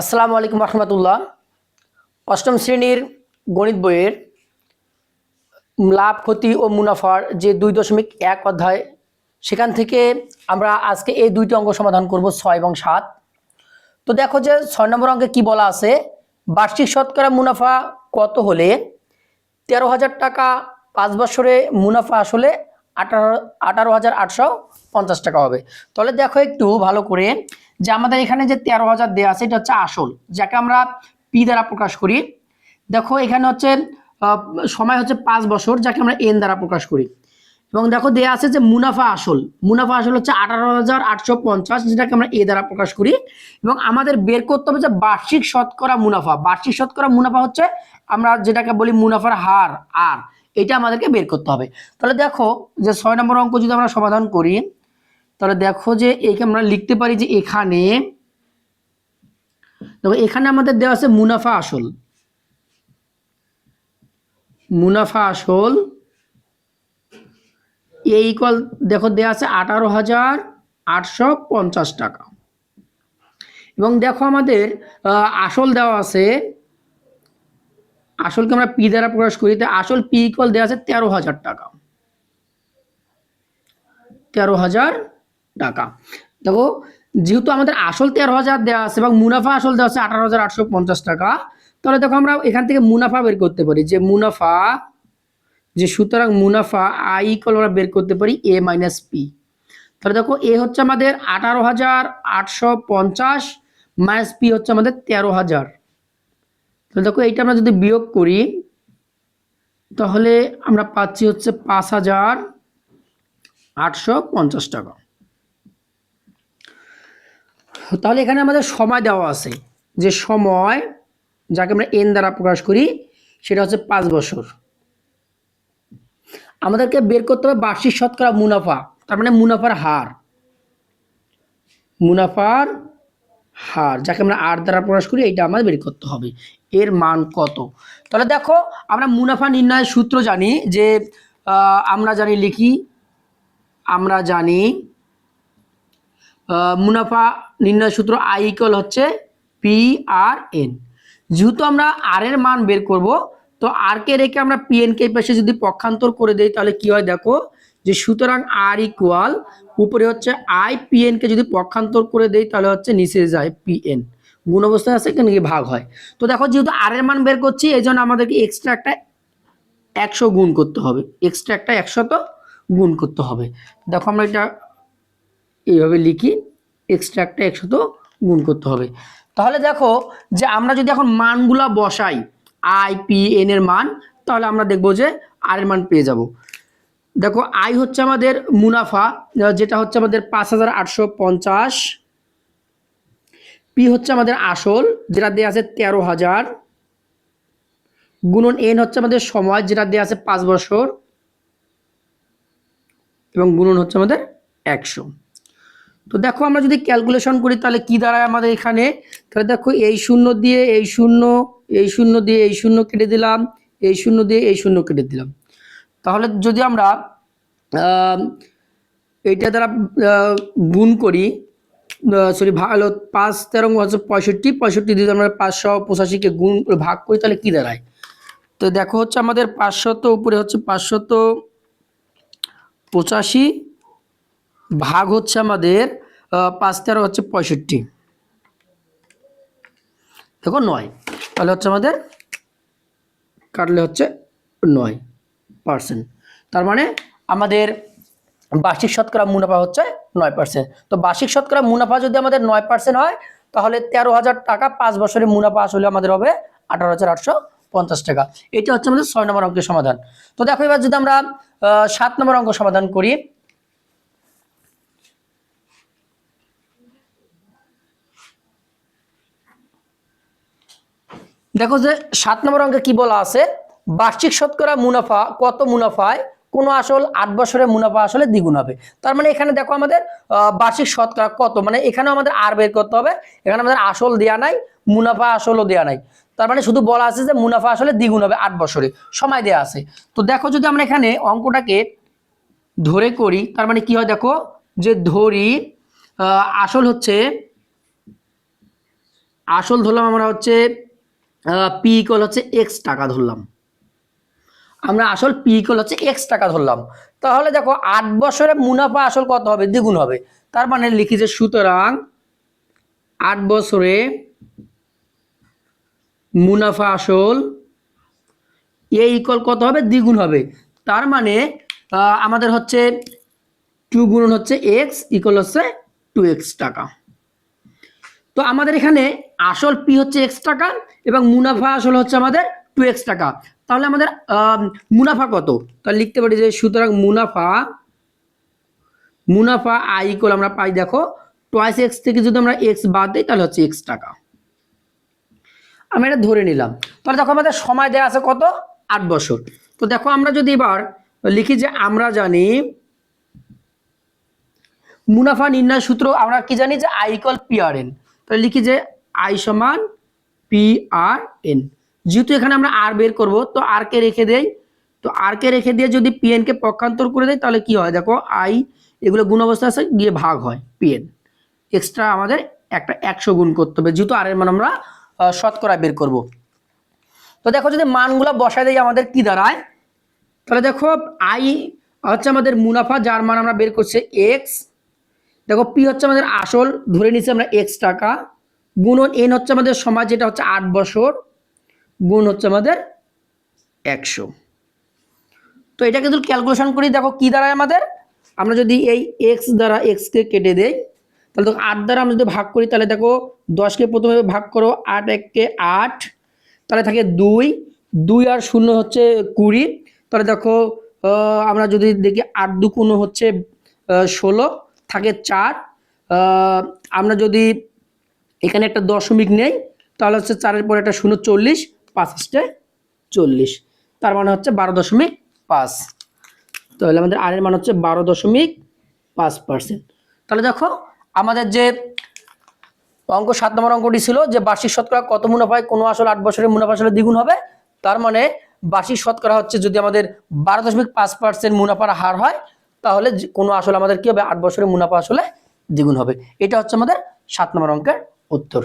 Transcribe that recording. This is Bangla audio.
আসসালামু আলাইকুম রহমতুল্লাহ। অষ্টম শ্রেণির গণিত বইয়ের লাভ, ক্ষতি ও মুনাফার যে দুই দশমিক এক অধ্যায়, সেখান থেকে আমরা আজকে এই দুইটি অঙ্ক সমাধান করব, ছয় এবং সাত। তো দেখো যে ছয় নম্বর অঙ্কে কি বলা আছে? বার্ষিক শতকরা মুনাফা কত হলে? তেরো হাজার টাকা পাঁচ বছরে মুনাফা আসলে আঠারো আঠারো হাজার আটশো পঞ্চাশ টাকা হবে। তাহলে দেখো একটু ভালো করে যে আমাদের এখানে যে তেরো হাজার দেওয়া আছে, এটা হচ্ছে আসল, যাকে আমরা পি দ্বারা প্রকাশ করি। দেখো এখানে হচ্ছে সময় হচ্ছে পাঁচ বছর, যাকে আমরা এন দ্বারা প্রকাশ করি। এবং দেখো দেয়া আছে যে মুনাফা আসল মুনাফা আসল হচ্ছে আঠারো হাজার আটশো পঞ্চাশ, যেটাকে আমরা এ দ্বারা প্রকাশ করি। এবং আমাদের বের করতে হবে যে বার্ষিক শতকরা মুনাফা। বার্ষিক শতকরা মুনাফা হচ্ছে, আমরা যেটাকে বলি মুনাফার হার, আর। এটা আমাদেরকে বের করতে হবে। তাহলে দেখো যে ছয় নম্বর অঙ্ক যদি আমরা সমাধান করি, তাহলে দেখো যে একে আমরা লিখতে পারি যে এখানে, দেখো এখানে আমাদের দেওয়া আছে মুনাফা আসল। মুনাফা আসল এই ইকুয়াল দেখো দেওয়া আছে আঠারো হাজার আটশো পঞ্চাশ টাকা। এবং দেখো আমাদের আসল দেওয়া আছে আসলকে আমরা পি দ্বারা প্রকাশ করি তাই আসল পি ইকুয়াল দেওয়া আছে তেরো হাজার টাকা। তেরো হাজার টাকা। দেখো, যেহেতু আমাদের আসল তেরো হাজার দেওয়া আছে এবং মুনাফা আসল দেওয়া আছে আঠারো হাজার আটশো পঞ্চাশ টাকা, তাহলে দেখো আমরা এখান থেকে মুনাফা বের করতে পারি, যে মুনাফা, যে সুতরাং মুনাফা আই ইকুয়াল আমরা বের করতে পারি এ মাইনাস পি তাহলে দেখো এ হচ্ছে আমাদের আঠারো হাজার আটশো পঞ্চাশ মাইনাস পি হচ্ছে আমাদের তেরো হাজার। তাহলে দেখো, এইটা আমরা যদি বিয়োগ করি, তাহলে আমরা পাচ্ছি হচ্ছে পাঁচ হাজার আটশো পঞ্চাশ টাকা। তাহলে এখানে আমাদের সময় দেওয়া আছে। যে সময় যাকে আমরা এন দ্বারা প্রকাশ করি, সেটা হচ্ছে পাঁচ বছর। আমাদেরকে বের করতে হবে বার্ষিক শতকরা মুনাফা, তার মানে মুনাফার হার। মুনাফার হার, যাকে আমরা আর দ্বারা প্রকাশ করি, এইটা আমাদের বের করতে হবে। এর মান কত? তাহলে দেখো, আমরা মুনাফা নির্ণয়ের সূত্র জানি যে আমরা জানি লিখি, আমরা জানি মুনাফা নির্ণয় সূত্র আই ইকুয়াল হচ্ছে পি আর এন যেহেতু আমরা আর এর মান বের করব, তো আর কে রেখে আমরা পি এন কে পাশে যদি পক্ষান্তর করে দেই, তাহলে কি হয় দেখো যে সুতরাং আর ইকুয়াল উপরে হচ্ছে আই পি এন কে যদি পক্ষান্তর করে দেই তাহলে হচ্ছে নিচে যায় পি এন গুণ অবস্থায় আছে কেন কি ভাগ হয়? তো দেখো যেহেতু আর এর মান বের করছি এই জন্য আমাদেরকে এক্সট্রা একটা একশো গুণ করতে হবে। এক্সট্রা একটা একশো তো গুণ করতে হবে। দেখো আমরা এটা এইভাবে লিখি এক্সট্রা একটা একশত গুণ করতে হবে। তাহলে দেখো যে আমরা যদি এখন মানগুলা বসাই আই পি এন এর মান, তাহলে আমরা দেখব যে আর এর মান পেয়ে যাব। দেখো আই হচ্ছে আমাদের মুনাফা যেটা হচ্ছে আমাদের পাঁচ হাজার আটশো পঞ্চাশ। পি হচ্ছে আমাদের আসল, যেটা দেওয়া আছে তেরো হাজার। গুণন এন হচ্ছে আমাদের সময়, যেটা দেওয়া আছে পাঁচ বছর। এবং গুণন হচ্ছে আমাদের একশো। তো দেখো, আমরা যদি ক্যালকুলেশন করি, তাহলে কি দাঁড়ায় আমাদের এখানে? তাহলে দেখো, এই শূন্য দিয়ে এই শূন্য এই শূন্য দিয়ে এই শূন্য কেটে দিলাম, এই শূন্য দিয়ে এই শূন্য কেটে দিলাম। তাহলে যদি আমরা এইটা দ্বারা গুণ করি সরি ভালো পাঁচ, তেরো হচ্ছে পঁয়ষট্টি পঁয়ষট্টি দিয়ে আমরা পাঁচশো পঁচাশিকে গুণ ভাগ করি, তাহলে কী দাঁড়ায়? তো দেখো হচ্ছে আমাদের পাঁচশত উপরে হচ্ছে পাঁচশত পঁচাশি, ভাগ হচ্ছে আমাদের পাঁচ, তেরো হচ্ছে পঁয়ষট্টি। দেখো নয়, তাহলে হচ্ছে আমাদের কাটলে হচ্ছে নয়। পার্সেন্ট। তার মানে আমাদের বার্ষিক শতকরা মুনাফা হচ্ছে নয় পার্সেন্ট। তো বার্ষিক শতকরা মুনাফা যদি আমাদের নয় পার্সেন্ট হয়, তাহলে তেরো হাজার টাকা পাঁচ বছরের মুনাফা আসলে আমাদের হবে আঠারো হাজার আটশো পঞ্চাশ টাকা। এটা হচ্ছে আমাদের ছয় নম্বর অঙ্কের সমাধান। তো দেখো এবার যদি আমরা সাত নম্বর অঙ্ক সমাধান করি। দেখো যে সাত নম্বর অঙ্কে কি বলা আছে? বার্ষিক শতকরা মুনাফা কত মুনাফায়? কোন আসল আট বছরের মুনাফা আসলে দ্বিগুণ হবে। তার মানে এখানে দেখো আমাদের বার্ষিক শতকরা কত? মানে এখানে আমাদের আর বের করতে হবে। এখানে আমাদের আসল দেয়া নাই, মুনাফা আসলও দেয়া নাই। তার মানে শুধু বলা আছে যে মুনাফা আসলে দ্বিগুণ হবে আট বছরে। সময় দেয়া আছে। তো দেখো যদি আমরা এখানে অঙ্কটাকে ধরে করি, তার মানে কি হয় দেখো? যে ধরি আসল হচ্ছে, আসল ধরলাম আমরা হচ্ছে পি ইকল হচ্ছে এক্স টাকা ধরলাম। আমরা আসল পি ইকল হচ্ছে এক্স টাকা ধরলাম। তাহলে দেখো আট বছরে মুনাফা আসল কত হবে? দ্বিগুণ হবে। তার মানে লিখি যে সুতরাং আট বছরে মুনাফা আসল এ ইকল কত হবে? দ্বিগুণ হবে। তার মানে আমাদের হচ্ছে টু গুণন হচ্ছে এক্স ইকল হচ্ছে টু এক্স টাকা। তো আমাদের এখানে আসল পি হচ্ছে এক্স টাকা এবং মুনাফা আসল হচ্ছে আমাদের টু এক্স টাকা। তাহলে আমাদের মুনাফা কত? তাহলে লিখতে পারি যে সুতরাং মুনাফা মুনাফা আই ইকুয়াল আমরা পাই, দেখো টোয়াইস এক্স থেকে যদি আমরা এক্স বাদ দিই, তাহলে হচ্ছে এক্স টাকা। আমি এটা ধরে নিলাম। তাহলে দেখো আমাদের সময় দেওয়া আছে কত? আট বছর। তো দেখো আমরা যদি এবার লিখি যে আমরা জানি মুনাফা নির্ণয় সূত্র, আমরা কি জানি যে আই আর এন তাহলে লিখি যে আই সমান পি আর এন যেহেতু এখানে আমরা আর বের করব, তো আর কে রেখে দেই। তো আর কে রেখে দিয়ে যদি পি কে পক্ষান্তর করে দেয় তাহলে কি হয়? দেখো আই এগুলো গুণ অবস্থা আছে, গিয়ে ভাগ হয় পি এন এক্সট্রা আমাদের একটা একশো গুণ করতে হবে, যেহেতু আর এর মান আমরা শতকরা বের করব। তো দেখো, যদি মানগুলো বসায় দেয় আমাদের কি দাঁড়ায়? তাহলে দেখো আই হচ্ছে আমাদের মুনাফা, যার মান আমরা বের করছি এক্স দেখো পি হচ্ছে আমাদের আসল, ধরে নিচ্ছি আমরা এক্স টাকা। গুণন এন হচ্ছে আমাদের সমাজ, যেটা হচ্ছে আট বছর। গুণ হচ্ছে আমাদের একশো। তো এটাকে যদি ক্যালকুলেশন করি দেখো কি দাঁড়ায় আমাদের? আমরা যদি এই এক্স দ্বারা এক্সকে কেটে দেই, তাহলে দেখো আট দ্বারা আমরা যদি ভাগ করি, তাহলে দেখো দশকে প্রথমে ভাগ করো, আট এককে আট, তাহলে থাকে দুই। দুই আর শূন্য হচ্ছে কুড়ি, তাহলে দেখো আমরা যদি দেখি আট দু কোনো হচ্ছে ষোলো, থাকে চার। আমরা যদি এখানে একটা দশমিক নেই, তাহলে হচ্ছে চারের পরে একটা শূন্য চল্লিশ পাঁচ আসছে চল্লিশ। তার মানে হচ্ছে বারো দশমিক পাঁচ। তাহলে আমাদের আর এর মান হচ্ছে বারো দশমিক পাঁচ পার্সেন্ট তাহলে দেখো, আমাদের যে অঙ্ক, সাত নম্বর অঙ্কটি ছিল যে বার্ষিক শতকরা কত মুনাফায় কোনো আসল আট বছরের মুনাফা আসলে দ্বিগুণ হবে। তার মানে বার্ষিক শতকরা হচ্ছে যদি আমাদের বারো দশমিক পাঁচ পার্সেন্ট মুনাফার হার হয়, তাহলে কোনো আসলে আমাদের কি হবে? আট বছরের মুনাফা আসলে দ্বিগুণ হবে। এটা হচ্ছে আমাদের সাত নম্বর অঙ্কের উত্তর।